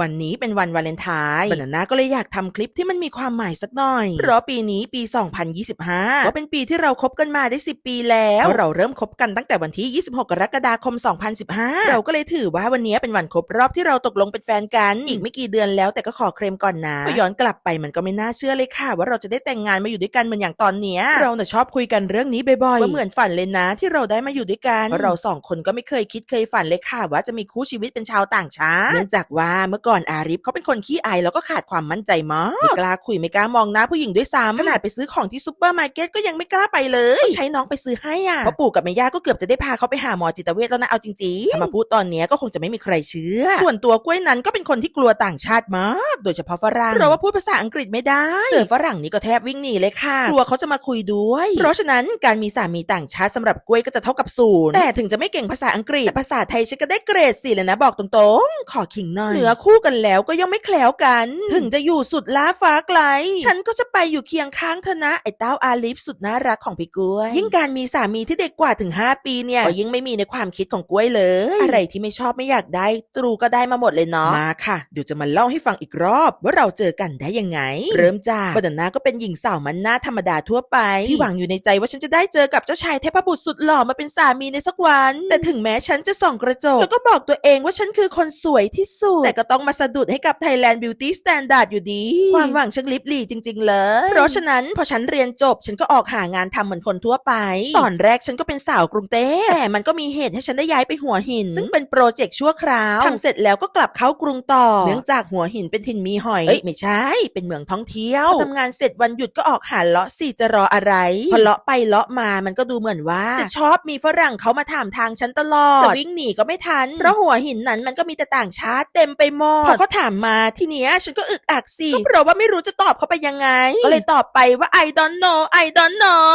วันนี้เป็นวันวาเลนไทน์บานาน่าก็เลยอยากทำคลิปที่มันมีความหมายสักหน่อย เพราะปีนี้ปี 2025 ก็เป็นปีที่เราคบกันมาได้ 10 ปีแล้วเพราะเราเริ่มคบกันตั้งแต่วันที่ 26 กรกฎาคม 2015 เราก็เลยถือว่าวันนี้เป็นวันครบรอบที่เราตกลงเป็นแฟนกัน อีกไม่กี่เดือนแล้วแต่ก็ขอเคลมก่อนนะพอย้อนกลับไปมันก็ไม่น่าเชื่อเลยค่ะ ว่าเราจะได้แต่งงานมาอยู่ด้วยกันเหมือนอย่างตอนเนี้ย เราน่ะชอบคุยกันเรื่องนี้บ่อยๆว่าเหมือนฝันเลยนะ ที่เราได้มาอยู่ด้วยกันเพราะเราสองคนก็ไม่เคยคิดเคยฝันเลยค่ะ ว่าจะมีคู่ชีวิตเป็นชาวต่างชาติเนื่องจากว่าเมื่อก่อนอาริฟเขาเป็นคนขี้อายแล้วก็ขาดความมั่นใจมากไม่กล้าคุยไม่กล้ามองหน้าผู้หญิงด้วยซ้ำขนาดไปซื้อของที่ซูเปอร์มาร์เก็ตก็ยังไม่กล้าไปเลยต้องใช้น้องไปซื้อให้อะเพราะปู่กับแม่ย่าก็เกือบจะได้พาเขาไปหาหมอจิตเวชแล้วนะเอาจริงๆถ้ามาพูดตอนเนี้ยก็คงจะไม่มีใครเชื่อ ส่วนตัวกล้วยนั้นก็เป็นคนที่กลัวต่างชาติมาก โดยเฉพาะฝรั่งเพราะว่าพูดภาษาอังกฤษไม่ได้เจอฝรั่งนี่ก็แทบวิ่งหนีเลยค่ะกลัวเขาจะมาคุยด้วย เพราะฉะนั้นการมีสามีต่างชาติสำหรับกล้วยก็จะเท่ากับศูนย์แต่ถึงจะไม่เก่งภาษาอังกฤษแต่ภาษาไทยฉันก็ได้เกรดสี่เลยนะบอกตรงๆ ขอขิงหน่อยเหนือคู่กันแล้วก็ยังไม่แคล้วกัน ถึงจะอยู่สุดล้าฟ้าไกล ฉันก็จะไปอยู่เคียงข้างเธอนะไอ้เต้าอาลิฟสุดน่ารักของพี่กล้วย ยิ่งการมีสามีที่เด็กกว่าถึง 5 ปีเนี่ยก็ยิ่งไม่มีในความคิดของกล้วยเลย อะไรที่ไม่ชอบไม่อยากได้ ตรูก็ได้มาหมดเลยเนาะมาค่ะเดี๋ยวจะมาเล่าให้ฟังอีกรอบว่าเราเจอกันได้ยังไง เริ่มจากบานาน่าก็เป็นหญิงสาวมันหน้าธรรมดาทั่วไปที่หวังอยู่ในใจว่าฉันจะได้เจอกับเจ้าชายเทพบุตรสุดหล่อมาเป็นสามีในสักวัน แต่ถึงแม้ฉันจะส่องกระจกแล้วก็บอกตัวเองว่าฉันคือคนสวยที่สุดแต่ก็ต้องมาสะดุดให้กับ Thailand Beauty Standard อยู่ดี ความหวังช่างลิบหลีจริง ๆ เลย เพราะฉะนั้นพอฉันเรียนจบฉันก็ออกหางานทำเหมือนคนทั่วไป ตอนแรกฉันก็เป็นสาวกรุงเทพแต่มันก็มีเหตุให้ฉันได้ย้ายไปหัวหิน ซึ่งเป็นโปรเจกต์ชั่วคราวทำเสร็จแล้วก็กลับเข้ากรุงต่อ เนื่องจากหัวหินเป็นถิ่นมีหอยเอ้ยไม่ใช่ เป็นเมืองท่องเที่ยวพอทำงานเสร็จวันหยุดก็ออกหาเลาะสิจะรออะไร พอเลาะไปเลาะมามันก็ดูเหมือนว่า จะชอบมีฝรั่งเขามาถามทางฉันตลอดจะวิ่งหนีก็ไม่ทันเพราะหัวหินนั้นมันก็มีแต่ต่างชาติเต็มไปหมดพอเขาถามมาทีเนี้ยฉันก็อึกอักสิก็เพราะว่าไม่รู้จะตอบเขาไปยังไง ก็เลยตอบไปว่า I don't know I don't know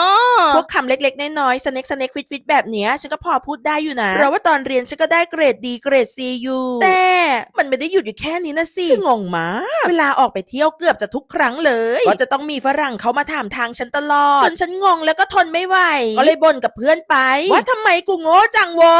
พวกคำเล็กๆ น้อยๆสเน็กสเน็กฟิตฟิตแบบเนี้ยฉันก็พอพูดได้อยู่นะ เพราะว่าตอนเรียนฉันก็ได้เกรดดีเกรด C อยู่แต่มันไม่ได้หยุดอยู่แค่นี้นะสิงงมากเวลาออกไปเที่ยวเกือบจะทุกครั้งเลยก็จะต้องมีฝรั่งเขามาถามทางฉันตลอดจนฉันงงแล้วก็ทนไม่ไหวก็เลยบ่นกับเพื่อนไป ว่าทำไมกูโง่จังโว้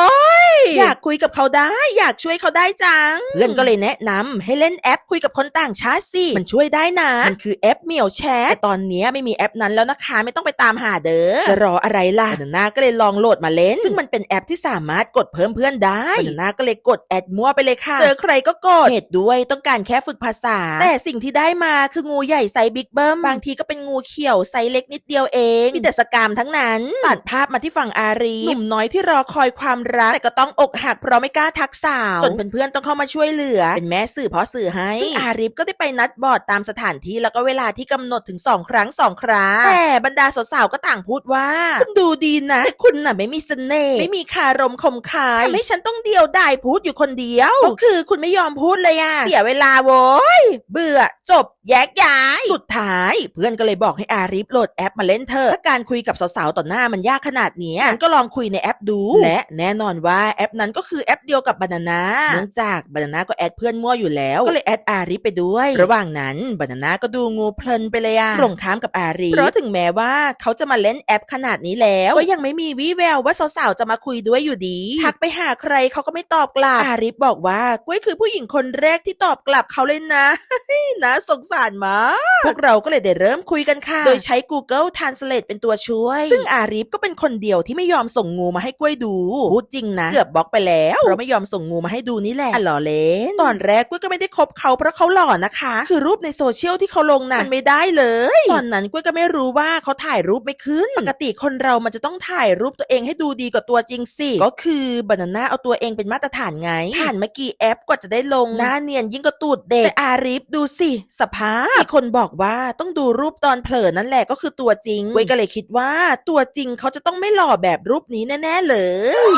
ยอยากคุยกับเขาได้ อยากช่วยเขาได้จัง เพื่อนก็เลยแนะนำให้เล่นแอปคุยกับคนต่างชาติสิ มันช่วยได้นะ มันคือแอปเมียวแชทตอนนี้ไม่มีแอปนั้นแล้วนะคะ ไม่ต้องไปตามหาเด้อจะรออะไรล่ะบานาน่าก็เลยลองโหลดมาเล่น ซึ่งมันเป็นแอปที่สามารถกดเพิ่มเพื่อนได้บานาน่าก็เลยกดแอดมั่วไปเลยค่ะ เจอใครก็กดเหตุด้วยต้องการแค่ฝึกภาษา แต่สิ่งที่ได้มาคืองูใหญ่ไซส์บิ๊กเบิ้มบางทีก็เป็นงูเขียวไซส์เล็กนิดเดียวเองมีแต่สกามทั้งนั้นตัดภาพมาที่ฝั่งอารีหนุ่มน้อยที่รอคอยความรักแต่ก็ต้องอกหักเพราะไม่กล้าทักสาวจนเพื่อนๆต้องเข้ามาช่วยเหลือเป็นแม่สื่อเพราะสื่อให้ ซึ่งอาริฟก็ได้ไปนัดบอร์ดตามสถานที่แล้วก็เวลาที่กำหนดถึง2ครั้ง2คราแต่บรรดาสาวๆก็ต่างพูดว่า คุณดูดีนะ แต่คุณน่ะไม่มีเสน่ห์ไม่มีคารมคมคายทำให้ฉันต้องเดียวดายพูดอยู่คนเดียวก็คือคุณไม่ยอมพูดเลยอะเสียเวลาโว้ย เบื่อ จบ แยกย้าย สุดท้าย เพื่อนก็เลยบอกให้อาริฟโหลดแอปมาเล่นเถอะถ้าการคุยกับสาวๆต่อหน้ามันยากขนาดเนี้ยงั้นก็ลองคุยในแอปดู และแน่นอนว่าแอปนั้นก็คือแอปเดียวกับบานาน่าเนื่องจากบานาน่าก็แอดเพื่อนมั่วอยู่แล้ว ก็เลยแอดอาริฟไปด้วย ระหว่างนั้นบานาน่าก็ดูงูเพลินไปเลยอะตรงข้ามกับอาริฟเพราะถึงแม้ว่าเขาจะมาเล่นแอปขนาดนี้แล้วก็ยังไม่มีวี่แววว่าสาวๆจะมาคุยด้วยอยู่ดีทักไปหาใครเขาก็ไม่ตอบกลับอาริฟบอกว่ากุ้ยคือผู้หญิงคนแรกที่ตอบกลับเขาเลยนะนะสงสารมากพวกเราก็เลยได้เริ่มคุยกันค่ะ โดยใช้ Google Translate เป็นตัวช่วย ซึ่งอาริฟก็เป็นคนเดียวที่ไม่ยอมส่งงูมาให้กล้วยดูพูดจริงนะ เกือบบล็อกไปแล้วเพราะไม่ยอมส่งงูมาให้ดูนี่แหละอะหล่อเล่นตอนแรกกล้วยก็ไม่ได้คบเขาเพราะเขาหล่อนะคะ คือรูปในโซเชียลที่เขาลงน่ะมันไม่ได้เลย ตอนนั้นกล้วยก็ไม่รู้ว่าเขาถ่ายรูปไม่ขึ้น ปกติคนเรามันจะต้องถ่ายรูปตัวเองให้ดูดีกว่าตัวจริงสิก็คือบานาน่าเอาตัวเองเป็นมาตรฐานไงผ่านเมื่อกี้แอปกว่าจะได้ลงหน้าเนียนยิ่งกว่าตูดเด็กแต่อาริฟดูสิสภาพมีคนบอกว่าต้องดูรูปตอนเผลอนั่นแหละก็คือตัวจริงเว้ยก็เลยคิดว่า ตัวจริงเขาจะต้องไม่หล่อแบบรูปนี้แน่ๆเลย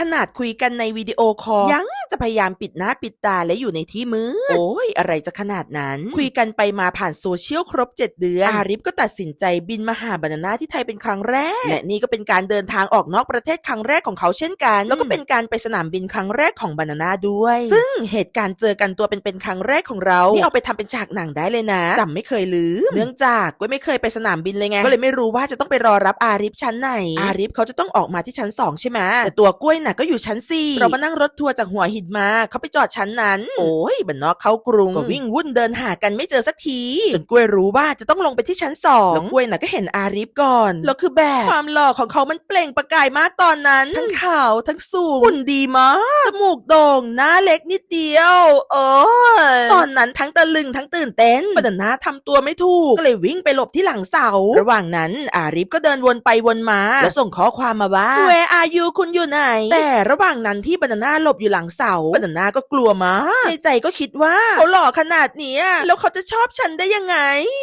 ขนาดคุยกันในวิดีโอคอลยังจะพยายามปิดหน้าปิดตาและอยู่ในที่มืด โอ้ย อะไรจะขนาดนั้น คุยกันไปมาผ่านโซเชียลครบ 7 เดือน อาริฟก็ตัดสินใจบินมาหาบานาน่าที่ไทยเป็นครั้งแรก และนี่ก็เป็นการเดินทางออกนอกประเทศครั้งแรกของเขาเช่นกัน แล้วก็เป็นการไปสนามบินครั้งแรกของบานาน่าด้วย ซึ่งเหตุการณ์เจอกันตัวเป็นๆครั้งแรกของเรานี่เอาไปทำเป็นฉากหนังได้เลยนะจำไม่เคยลืม เนื่องจากก็ไม่เคยไปสนามบินเลยไง ก็เลยไม่รู้ว่าจะต้องไปรอรับอาริฟชั้นไหน อาริฟเขาจะต้องออกมาที่ชั้นสองใช่ไหมแต่ตัวกล้วยน่ะก็อยู่ชั้นสี่เรามานั่งรถทัวร์จากหัวหินมาเขาไปจอดชั้นนั้น โอ้ยบันนอกเข้ากรุงก็วิ่งวุ่นเดินหากันไม่เจอสักทีจนกล้วยรู้ว่าจะต้องลงไปที่ชั้นสองแล้วกล้วยน่ะก็เห็นอาริฟก่อนแล้วคือแบบความหล่อของเขามันเปล่งประกายมากตอนนั้น ทั้งขาวทั้งสูงหุ่นดีมากจมูกโด่งหน้าเล็กนิดเดียวโอ้ยตอนนั้นทั้งตะลึงทั้งตื่นเต้นบันนาทำตัวไม่ถูกก็เลยวิ่งไปหลบที่หลังเสา ระหว่างนั้นอาริฟก็เดินวนไปวนมา แล้วส่งข้อความมาว่า Where are you คุณอยู่ไหนแต่ระหว่างนั้นที่บานาน่าหลบอยู่หลังเสาบานาน่าก็กลัวมากในใจก็คิดว่าเขาหล่อขนาดเนี้ยแล้วเขาจะชอบฉันได้ยังไง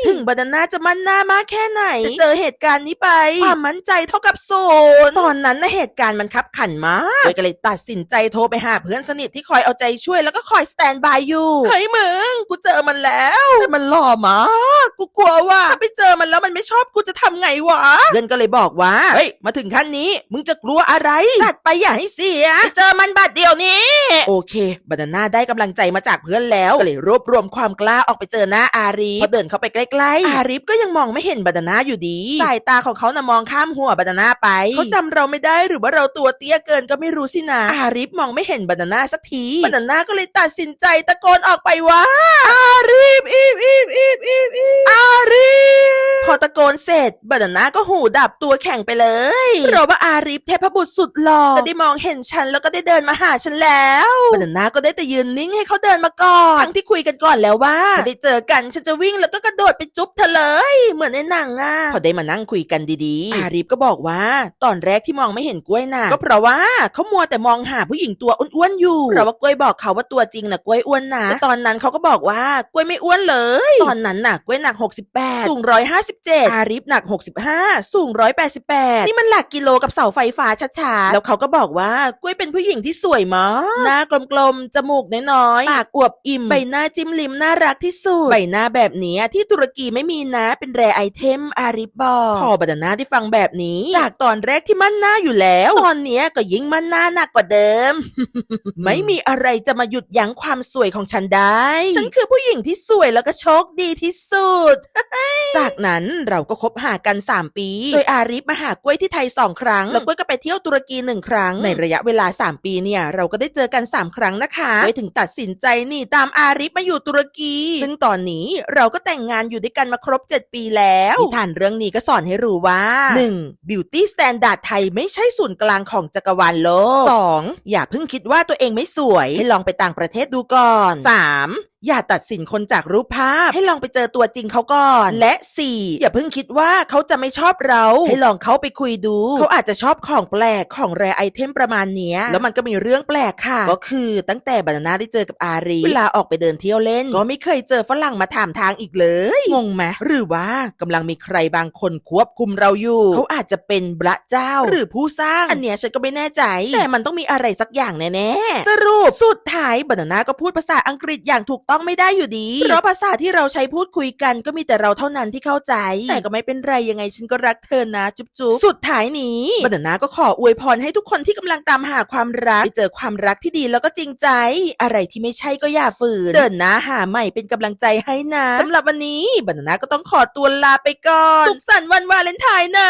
ถึงบานาน่าจะมั่นหน้ามากแค่ไหนจะเจอเหตุการณ์นี้ไปความมั่นใจเท่ากับศูนย์ตอนนั้นนะเหตุการณ์มันคับขันมากเลยก็เลยตัดสินใจโทรไปหาเพื่อนสนิทที่คอยเอาใจช่วยแล้วก็คอยสแตนบายอยู่เฮ้ยมึงกูเจอมันแล้วแต่มันหล่อมากกูกลัวว่าถ้าไปเจอมันแล้วมันไม่ชอบกูจะทำไงวะเพื่อนก็เลยบอกว่าเฮ้ยมาถึงขั้นนี้มึงจะกลัวอะไรจัดไปอย่าให้เสียไปเจอมันบาดเดียวนี้ โอเคบานาน่าได้กำลังใจมาจากเพื่อนแล้วก็เลยรวบรวมความกล้าออกไปเจอหน้าอารีพอเดินเข้าไปใกล้ๆอารีฟก็ยังมองไม่เห็นบานาน่าอยู่ดีสายตาของเขาน่ะมองข้ามหัวบานาน่าไปเขาจำเราไม่ได้หรือว่าเราตัวเตี้ยเกินก็ไม่รู้สินะอารีฟมองไม่เห็นบานาน่าสักทีบานาน่าก็เลยตัดสินใจตะโกนออกไปว่าอารีฟอีฟอีฟอีฟอีฟอีฟอารีฟ พอตะโกนเสร็จบานาน่าก็หูดับตัวแข็งไปเลยเพราะว่าอารีฟเทพบุตรสุดหล่อก็ได้มองเห็นฉันแล้วก็ได้เดินมาหาฉันแล้วบานาน่าก็ได้แต่ยืนนิ่งให้เขาเดินมาก่อนทั้งที่คุยกันก่อนแล้วว่าถ้าได้เจอกันฉันจะวิ่งแล้วก็กระโดดไปจุ๊บเธอเลย เหมือนในหนังอะพอได้มานั่งคุยกันดีๆ อารีฟก็บอกว่า ตอนแรกที่มองไม่เห็นกล้วยน่ะก็เพราะว่าเขามัวแต่มองหาผู้หญิงตัวอ้วนๆอยู่เพราะว่ากล้วยบอกเขาว่าตัวจริงน่ะกล้วยอ้วนนะแต่ตอนนั้นเขาก็บอกว่ากล้วยไม่อ้วนเลย ตอนนั้นน่ะกล้วยหนัก 68สูง157อาริฟหนัก 65 สูง 188 นี่มันหลักกิโลกับเสาไฟฟ้าชัดๆ แล้วเขาก็บอกว่ากล้วยเป็นผู้หญิงที่สวยมากหน้ากลมๆ จมูกน้อยๆ ปากอวบอิ่ม ใบหน้าจิ้มลิ้มน่ารักที่สุด ใบหน้าแบบนี้ที่ตุรกีไม่มีนะ เป็นแรไอเทมอาริฟบอกพอบาดานาที่ฟังแบบนี้ จากตอนแรกที่มั่นหน้าอยู่แล้ว ตอนเนี้ยก็ยิ่งมั่นหน้าหนักกว่าเดิม ไม่มีอะไรจะมาหยุดยั้งความสวยของฉันได้ ฉันคือผู้หญิงที่สวยแล้วก็โชคดีที่สุด จากนั้นเราก็คบหากัน 3 ปี โดยอาริฟมาหากล้วยที่ไทย 2 ครั้ง แล้วกล้วยก็ไปเที่ยวตุรกี 1 ครั้ง ในระยะเวลา 3 ปีเนี่ย เราก็ได้เจอกัน 3 ครั้งนะคะโดยถึงตัดสินใจหนี่ตามอาริฟมาอยู่ตุรกี ซึ่งตอนนี้เราก็แต่งงานอยู่ด้วยกันมาครบ 7 ปีแล้วนิทานเรื่องนี้ก็สอนให้รู้ว่า 1. Beauty Standard ไทยไม่ใช่ศูนย์กลางของจักรวาลโลก 2. อย่าเพิ่งคิดว่าตัวเองไม่สวยให้ลองไปต่างประเทศดูก่อน 3. อย่าตัดสินคนจากรูปภาพ ให้ลองไปเจอตัวจริงเขาก่อน และ 4. อย่าเพิ่งคิดว่าเขาจะไม่ชอบเรา ให้ลองเขาไปคุยดู เขาอาจจะชอบของแปลกของแรไอเทมประมาณเนี้ย แล้วมันก็มีเรื่องแปลกค่ะ ก็คือตั้งแต่บานาน่าได้เจอกับอารีเวลาออกไปเดินเที่ยวเล่น ก็ไม่เคยเจอฝรั่งมาถามทางอีกเลย งงไหมหรือว่ากำลังมีใครบางคนควบคุมเราอยู่ เขาอาจจะเป็นพระเจ้า หรือผู้สร้าง อันเนี้ยฉันก็ไม่แน่ใจ แต่มันต้องมีอะไรสักอย่างแน่ๆสรุปสุดท้ายบานาน่าก็พูดภาษาอังกฤษอย่างถูกต้องไม่ได้อยู่ดี เพราะภาษาที่เราใช้พูดคุยกันก็มีแต่เราเท่านั้นที่เข้าใจ แต่ก็ไม่เป็นไรยังไงฉันก็รักเธอนะ จุ๊บจุ๊บสุดท้ายนี้บานาน่าก็ขออวยพรให้ทุกคนที่กำลังตามหาความรักได้เจอความรักที่ดีแล้วก็จริงใจ อะไรที่ไม่ใช่ก็อย่าฝืน เดินหน้าหาใหม่เป็นกำลังใจให้นะสำหรับวันนี้บานาน่าก็ต้องขอตัวลาไปก่อน สุขสันต์วันวาเลนไทน์นะ